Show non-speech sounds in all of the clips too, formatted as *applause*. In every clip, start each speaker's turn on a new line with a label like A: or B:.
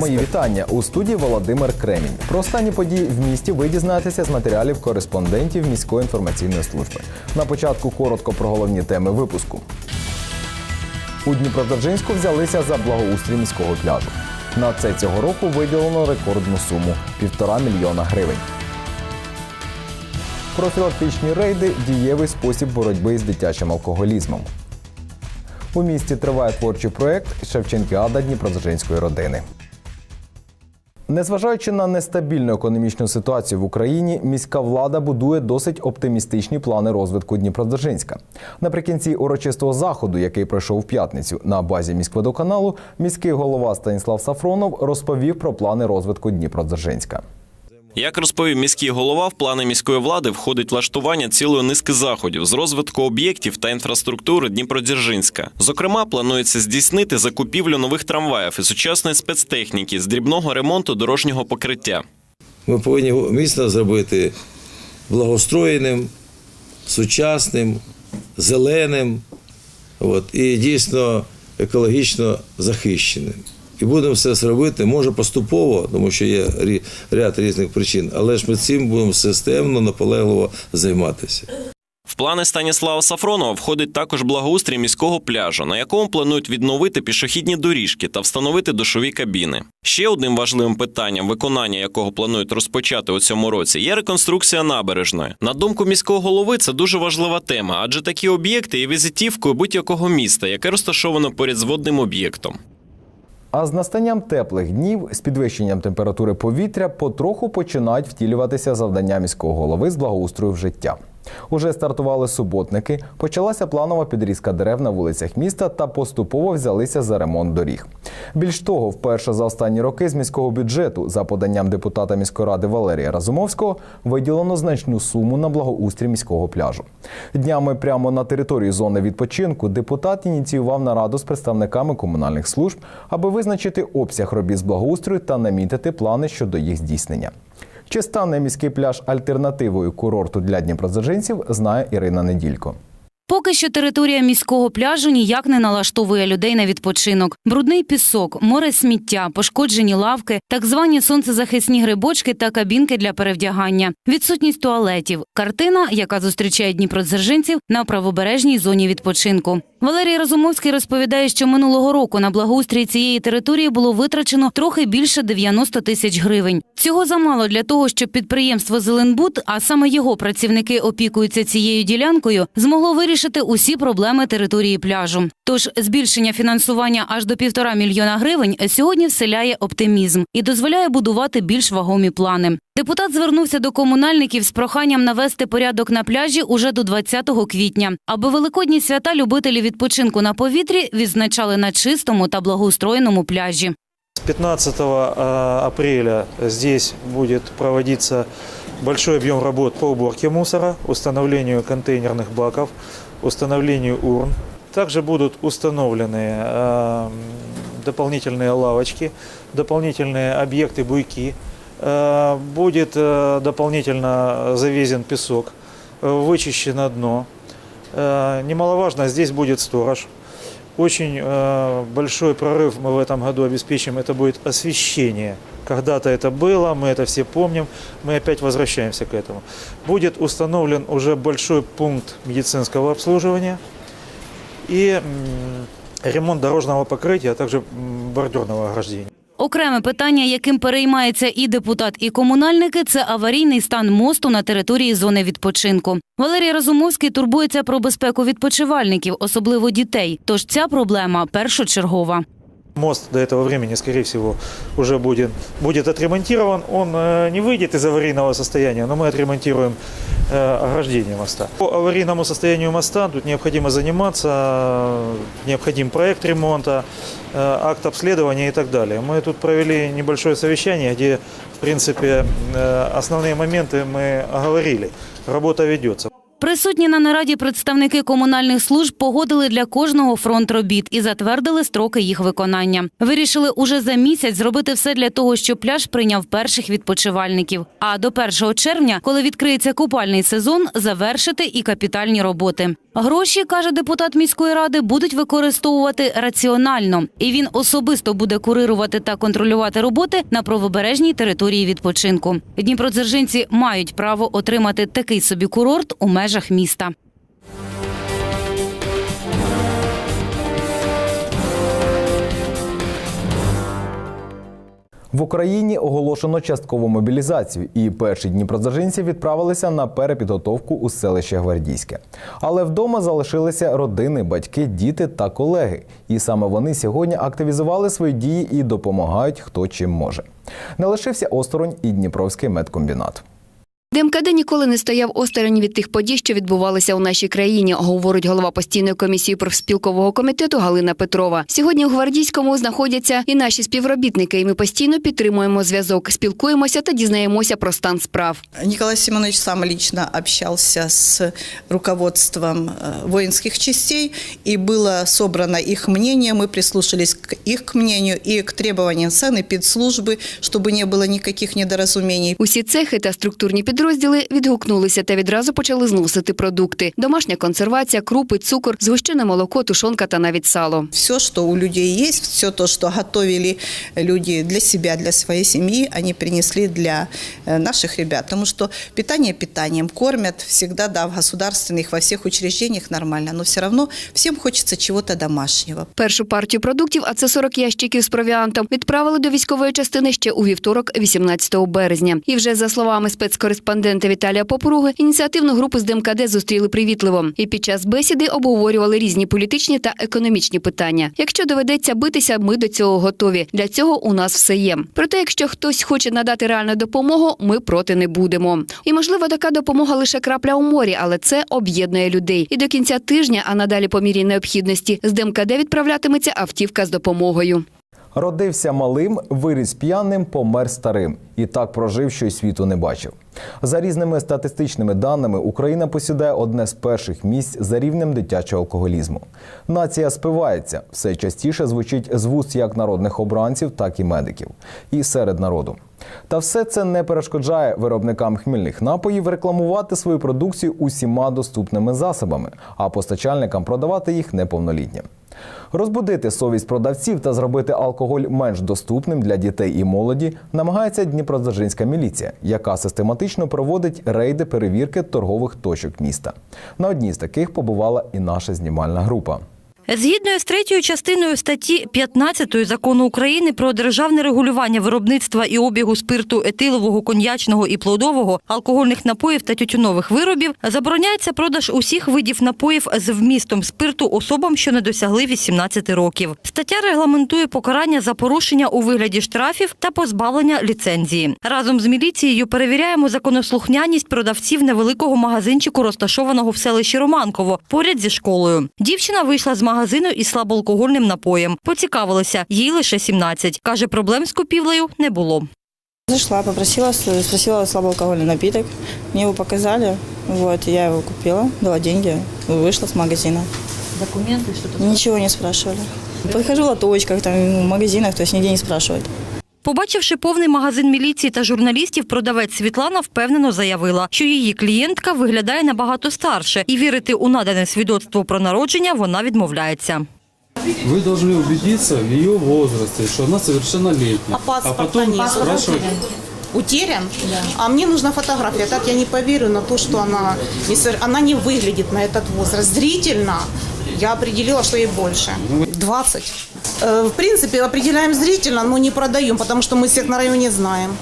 A: Мої вітання у студії Володимир Кремінь. Про останні події в місті ви дізнаєтеся з матеріалів кореспондентів міської інформаційної служби. На початку коротко про головні теми випуску. У Дніпродзержинську взялися за благоустрій міського пляжу. На це цього року виділено рекордну суму півтора мільйона гривень. Профілактичні рейди дієвий спосіб боротьби з дитячим алкоголізмом. У місті триває творчий проєкт Шевченкіада Дніпродзержинської родини. Незважаючи на нестабільну економічну ситуацію в Україні, міська влада будує досить оптимістичні плани розвитку Дніпродзержинська. Наприкінці урочистого заходу, який пройшов в п'ятницю на базі міськводоканалу, міський голова Станіслав Сафронов розповів про плани розвитку Дніпродзержинська.
B: Як розповів міський голова, в плани міської влади входить влаштування цілої низки заходів з розвитку об'єктів та інфраструктури Дніпродзержинська. Зокрема, планується здійснити закупівлю нових трамваїв і сучасної спецтехніки з дрібного ремонту дорожнього покриття.
C: Ми повинні місто зробити благоустроєним, сучасним, зеленим от, і дійсно екологічно захищеним. І будемо все це робити, може поступово, тому що є ряд різних причин, але ж ми цим будемо системно, наполегливо займатися.
B: В плани Станіслава Сафронова входить також благоустрій міського пляжу, на якому планують відновити пішохідні доріжки та встановити душові кабіни. Ще одним важливим питанням, виконання якого планують розпочати у цьому році, є реконструкція набережної. На думку міського голови, це дуже важлива тема, адже такі об'єкти є візитівкою будь-якого міста, яке розташовано поряд з водним об'єктом.
A: А з настанням теплих днів з підвищенням температури повітря потроху починають втілюватися завдання міського голови з благоустрою в життя. Уже стартували суботники, почалася планова підрізка дерев на вулицях міста та поступово взялися за ремонт доріг. Більш того, вперше за останні роки з міського бюджету, за поданням депутата міської ради Валерія Разумовського, виділено значну суму на благоустрій міського пляжу. Днями прямо на території зони відпочинку депутат ініціював нараду з представниками комунальних служб, аби визначити обсяг робіт з благоустрою та намітити плани щодо їх здійснення. Чи стане міський пляж альтернативою курорту для дніпродзержинців, знає Ірина Неділько.
D: Поки що територія міського пляжу ніяк не налаштовує людей на відпочинок. Брудний пісок, море сміття, пошкоджені лавки, так звані сонцезахисні грибочки та кабінки для перевдягання, відсутність туалетів, картина, яка зустрічає дніпродзержинців на правобережній зоні відпочинку. Валерій Розумовський розповідає, що минулого року на благоустрій цієї території було витрачено трохи більше 90 тисяч гривень. Цього замало для того, щоб підприємство Зеленбуд, а саме його працівники опікуються цією ділянкою, змогло вирішити усі проблеми території пляжу. Тож збільшення фінансування аж до півтора мільйона гривень сьогодні вселяє оптимізм і дозволяє будувати більш вагомі плани. Депутат звернувся до комунальників з проханням навести порядок на пляжі уже до 20 квітня, аби великодні свята любителі відпочинку на повітрі відзначали на чистому та благоустроєному пляжі.
E: С 15 а, апреля здесь будет проводиться большой объем работ по уборке мусора, установлению контейнерных баков, установлению урн. Также будут установлены а, дополнительные лавочки, дополнительные объекты буйки. А, Будет а, дополнительно завезен песок, а, вычищено дно. А, Немаловажно, здесь будет сторож. Очень э, большой прорыв мы в этом году обеспечим. Это будет освещение. Когда-то это было, мы это все помним. Мы опять возвращаемся к этому. Будет установлен уже большой пункт медицинского обслуживания и м, ремонт дорожного покрытия, а также м, бордюрного ограждения.
D: Окреме питання, яким переймається і депутат, і комунальники, це аварійний стан мосту на території зони відпочинку. Валерій Разумовський турбується про безпеку відпочивальників, особливо дітей. Тож ця проблема першочергова.
E: Мост до этого времени, скорее всего, уже будет, будет отремонтирован. Он э, не выйдет из аварийного состояния, но мы отремонтируем э, ограждение моста. По аварийному состоянию моста тут необходимо заниматься, необходим проект ремонта, э, акт обследования и так далее. Мы тут провели небольшое совещание, где, в принципе, основные моменты мы оговорили. Работа ведется.
D: При Присутні на нараді представники комунальних служб погодили для кожного фронт робіт і затвердили строки їх виконання. Вирішили уже за місяць зробити все для того, щоб пляж прийняв перших відпочивальників. А до 1 червня, коли відкриється купальний сезон, завершити і капітальні роботи. Гроші, каже депутат міської ради, будуть використовувати раціонально, і він особисто буде курирувати та контролювати роботи на правобережній території відпочинку. Дніпродзержинці мають право отримати такий собі курорт у межах міста.
A: В Україні оголошено часткову мобілізацію, і перші дніпродзержинці відправилися на перепідготовку у селище Гвардійське. Але вдома залишилися родини, батьки, діти та колеги. І саме вони сьогодні активізували свої дії і допомагають хто чим може. Не лишився осторонь і Дніпровський медкомбінат.
F: ДМКД ніколи не стояв осторонь від тих подій, що відбувалися у нашій країні, говорить голова постійної комісії профспілкового комітету Галина Петрова. Сьогодні у гвардійському знаходяться і наші співробітники, і ми постійно підтримуємо зв'язок, спілкуємося та дізнаємося про стан справ.
G: Николай Семенович сам лично общался с руководством э, воинских частей, и было собрано их мнение, мы прислушались к их к мнению и к требованиям санэпидслужбы, чтобы не было никаких недоразумений.
F: Усі цехи та структурні підрозділи відгукнулися та відразу почали зносити продукти: домашня консервація, крупи, цукор, згущене молоко, тушонка та навіть сало.
G: Все, что у людей есть, все то, что готовили люди для себя, для своей семьи, они принесли для э, наших ребят. Потому что питание питанием кормят всегда, да, в государственных, во всех учреждениях нормально, но все равно всем хочется чего-то домашнего.
F: Першу партію продуктів, а це 40 ящиків з провіантом, відправили до військової частини ще у вівторок, 18 березня. І вже за словами спецкореспондента Віталія Попруги, ініціативну групу з ДМКД зустріли привітливо. І під час бесіди обговорювали різні політичні та економічні питання. Якщо доведеться битися, ми до цього готові. Для цього у нас все є. Проте, якщо хтось хоче надати реальну допомогу, ми проти не будемо. І можливо, така допомога лише крапля у морі, але це об'єднує людей. І до кінця тижня, а надалі по мірі необхідності, з ДМКД відправлятиметься автівка з допомогою.
A: Родився малим, виріс п'яним, помер старим. І так прожив, що й світу не бачив. За різними статистичними даними, Україна посідає одне з перших місць за рівнем дитячого алкоголізму. Нація спивається, все частіше звучить з вуст як народних обранців, так і медиків. І серед народу. Та все це не перешкоджає виробникам хмільних напоїв рекламувати свою продукцію усіма доступними засобами, а постачальникам продавати їх неповнолітнім. Розбудити совість продавців та зробити алкоголь менш доступним для дітей і молоді намагається Дніпродзержинська міліція, яка систематично проводить рейди перевірки торгових точок міста. На одній з таких побувала і наша знімальна група.
H: Згідно з третьою частиною статті 15 закону України про державне регулювання виробництва і обігу спирту етилового, коньячного і плодового, алкогольних напоїв та тютюнових виробів, забороняється продаж усіх видів напоїв з вмістом спирту особам, що не досягли 18 років. Стаття регламентує покарання за порушення у вигляді штрафів та позбавлення ліцензії. Разом з міліцією перевіряємо законослухняність продавців невеликого магазинчику, розташованого в селищі Романково, поряд зі школою. Дівчина вийшла з магазину із слабоалкогольним напоєм. Поцікавилася, їй лише 17. Каже, проблем з купівлею не було.
I: Зайшла, попросила, спросила слабоалкогольний напиток. Мені його показали. Вот, я його купила, дала деньги, вийшла з магазину.
H: Документи, що
I: Ничего не спрашивали. Подхожу в лоточках, там, в магазинах, то есть нигде не спрашивают.
H: Побачивши повний магазин міліції та журналістів, продавець Світлана впевнено заявила, що її клієнтка виглядає набагато старше і вірити у надане свідоцтво про народження вона відмовляється.
J: Вы должны убедиться в ее возрасте, что она совершеннолетняя.
K: А паспорт
J: потом
K: нет.
J: спрашивать,
K: Утерян? А мне нужна фотография. Так я не поверю на то, что она не, сор- она не выглядит на этот возраст. Зрительно я определила, что ей больше. 20. Э, В принципе, определяем зрительно, но не продаем, потому что мы всех на районе знаем.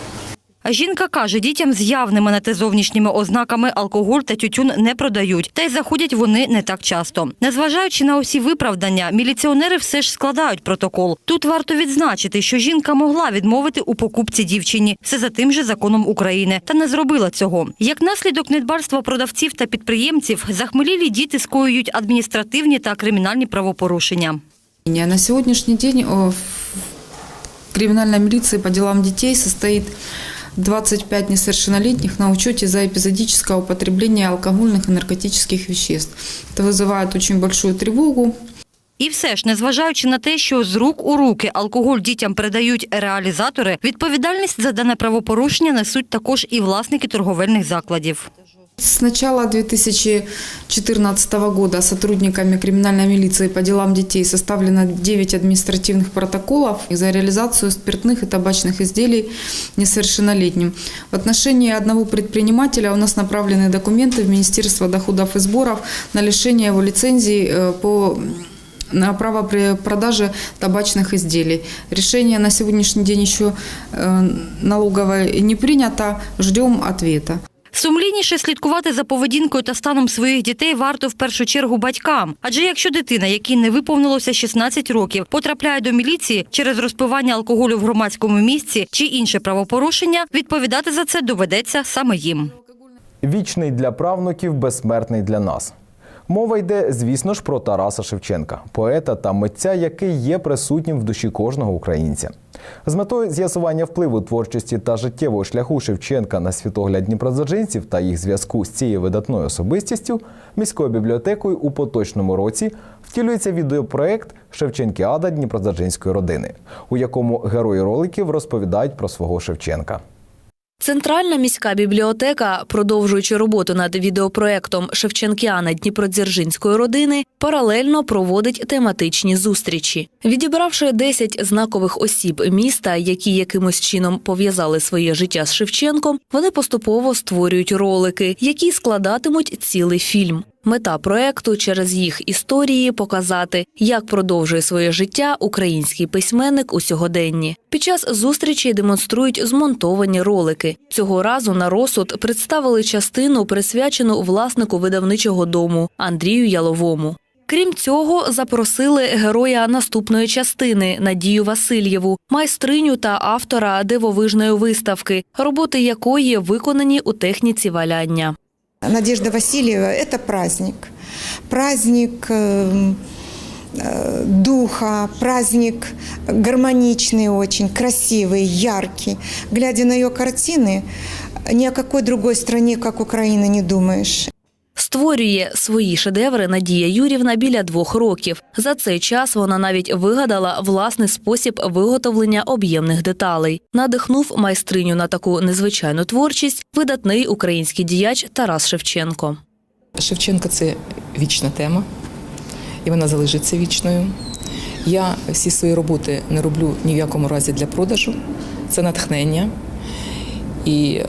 H: Жінка каже, дітям з явними на те зовнішніми ознаками алкоголь та тютюн не продають, та й заходять вони не так часто. Незважаючи на усі виправдання, міліціонери все ж складають протокол. Тут варто відзначити, що жінка могла відмовити у покупці дівчині, все за тим же законом України, та не зробила цього. Як наслідок недбальства продавців та підприємців, захмелілі діти скоюють адміністративні та кримінальні правопорушення.
L: На сегодняшний день криминальной милиции по делам детей состоит 25 несовершеннолетних на учете за эпизодическое употребление алкогольных и наркотических веществ. Это вызывает очень большую тревогу,
H: І все ж, незважаючи на те, що з рук у руки алкоголь дітям передають реалізатори, відповідальність за дане правопорушення несуть також і власники торговельних закладів.
L: С начала 2014 года сотрудниками криминальной милиции по делам детей составлено 9 административных протоколов за реализацию спиртных и табачных изделий несовершеннолетним. В отношении одного предпринимателя у нас направлены документы в Министерство доходов и сборов на лишение его лицензии э, по на право при продаже табачных изделий. Решение на сегодняшний день еще э, налоговое не принято. Ждем ответа.
H: Сумлінніше слідкувати за поведінкою та станом своїх дітей варто в першу чергу батькам. Адже якщо дитина, якій не виповнилося 16 років, потрапляє до міліції через розпивання алкоголю в громадському місці чи інше правопорушення, відповідати за це доведеться саме їм.
A: Вічний для правнуків, безсмертний для нас. Мова йде, звісно ж, про Тараса Шевченка, поета та митця, який є присутнім в душі кожного українця. З метою з'ясування впливу творчості та життєвого шляху Шевченка на світогляд дніпродзержинців та їх зв'язку з цією видатною особистістю міською бібліотекою у поточному році втілюється відеопроект Шевченкіада Дніпродзержинської родини, у якому герої роликів розповідають про свого Шевченка.
M: Центральна міська бібліотека, продовжуючи роботу над відеопроектом Шевченкіана Дніпродзержинської родини, паралельно проводить тематичні зустрічі. Відібравши 10 знакових осіб міста, які якимось чином пов'язали своє життя з Шевченком, вони поступово створюють ролики, які складатимуть цілий фільм. Мета проекту через їх історії показати, як продовжує своє життя український письменник у сьогоденні. Під час зустрічі демонструють змонтовані ролики. Цього разу на розсуд представили частину, присвячену власнику видавничого дому Андрію Яловому. Крім цього, запросили героя наступної частини Надію Васильєву, майстриню та автора дивовижної виставки, роботи якої виконані у техніці валяння.
N: Надежда Васильева – это праздник. Праздник э, э, духа, праздник гармоничный очень, красивый, яркий. Глядя на ее картины, ни о какой другой стране, как Украина, не думаешь.
M: Створює свої шедеври Надія Юрівна біля двох років. За цей час вона навіть вигадала власний спосіб виготовлення об'ємних деталей. Надихнув майстриню на таку незвичайну творчість видатний український діяч Тарас Шевченко.
O: Шевченка це вічна тема, і вона залишиться вічною. Я всі свої роботи не роблю ні в якому разі для продажу. Це натхнення. І е,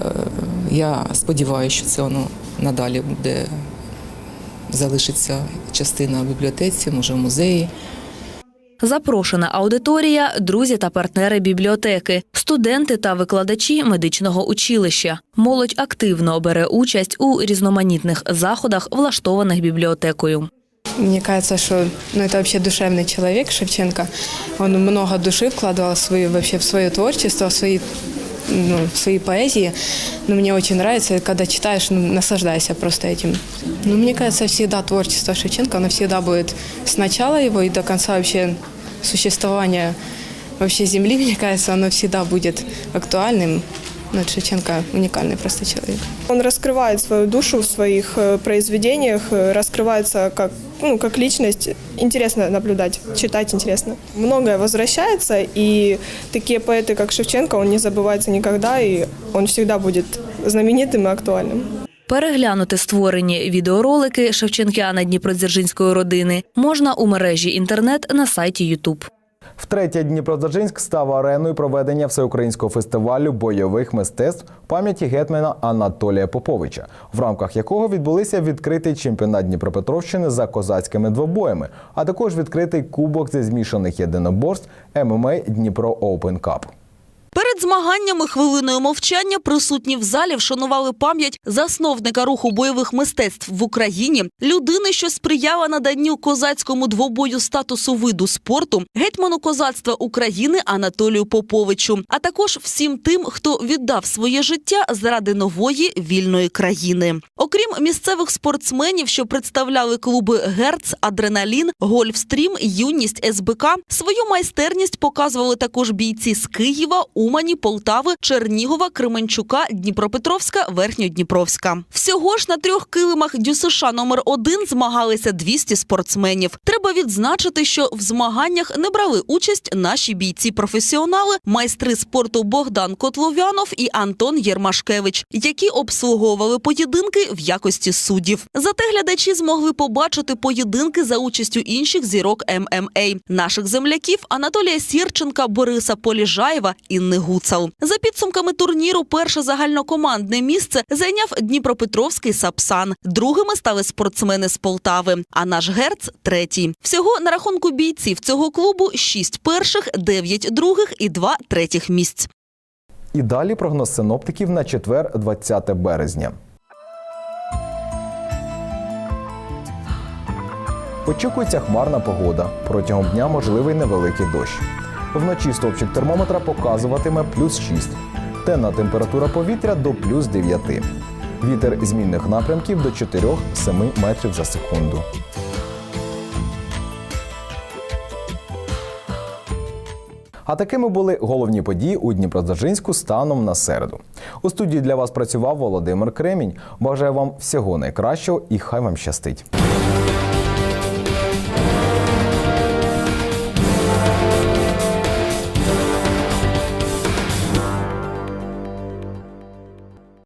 O: я сподіваюся, що це воно надалі буде залишиться частина в бібліотеці, може в музеї.
M: Запрошена аудиторія, друзі та партнери бібліотеки, студенти та викладачі медичного училища. Молодь активно бере участь у різноманітних заходах, влаштованих бібліотекою.
P: Мне кажется, что ну, это вообще душевный человек Шевченко. Он много души вкладывал в свою, вообще в свое творчество, в свои, ну, в свои поэзии. Но мне очень нравится, когда читаешь, ну, наслаждайся просто этим. Но мне кажется, всегда творчество Шевченко, оно всегда будет с начала его и до конца вообще существования вообще Земли, мне *laughs* кажется, оно всегда будет актуальным. Ну, Шевченко уникальный просто человек.
Q: Он раскрывает свою душу в своих э, произведениях, э, раскрывается как, ну, как личность. Интересно наблюдать, читать интересно. Многое возвращается, и такие поэты, как Шевченко, он не забывается никогда, и он всегда будет знаменитым и актуальным.
M: Переглянути створені відеоролики Шевченкіана Дніпродзержинської родини можна у мережі інтернет на сайті Ютуб.
A: Втретє Дніпродзержинськ став ареною проведення всеукраїнського фестивалю бойових мистецтв пам'яті гетьмана Анатолія Поповича, в рамках якого відбулися відкритий чемпіонат Дніпропетровщини за козацькими двобоями, а також відкритий кубок зі змішаних єдиноборств ММА Дніпро Open Cup.
R: Перед змаганнями хвилиною мовчання присутні в залі вшанували пам'ять засновника руху бойових мистецтв в Україні, людини, що сприяла наданню козацькому двобою статусу виду спорту, гетьману козацтва України Анатолію Поповичу, а також всім тим, хто віддав своє життя заради нової вільної країни. Окрім місцевих спортсменів, що представляли клуби Герц, Адреналін, Гольфстрім, Юність СБК, свою майстерність показували також бійці з Києва, Умані, Полтави, Чернігова, Кременчука, Дніпропетровська, Верхньодніпровська. Всього ж на трьох килимах ДЮСШ номер 1 змагалися 200 спортсменів. Треба відзначити, що в змаганнях не брали участь наші бійці-професіонали, майстри спорту Богдан Котловянов і Антон Єрмашкевич, які обслуговували поєдинки в якості суддів. Зате глядачі змогли побачити поєдинки за участю інших зірок ММА – наших земляків Анатолія Сірченка, Бориса Поліжаєва, Інни Гуцал. За підсумками турніру, перше загальнокомандне місце зайняв Дніпропетровський Сапсан. Другими стали спортсмени з Полтави. А наш герц третій. Всього на рахунку бійців цього клубу шість перших, дев'ять других і два третіх місць.
A: І далі прогноз синоптиків на четвер, 20 березня. Очікується хмарна погода. Протягом дня можливий невеликий дощ. Вночі стовпчик термометра показуватиме плюс 6. Денна температура повітря до плюс 9. Вітер змінних напрямків до 4-7 метрів за секунду. А такими були головні події у Дніпродзержинську станом на середу. У студії для вас працював Володимир Кремінь. Бажаю вам всього найкращого і хай вам щастить.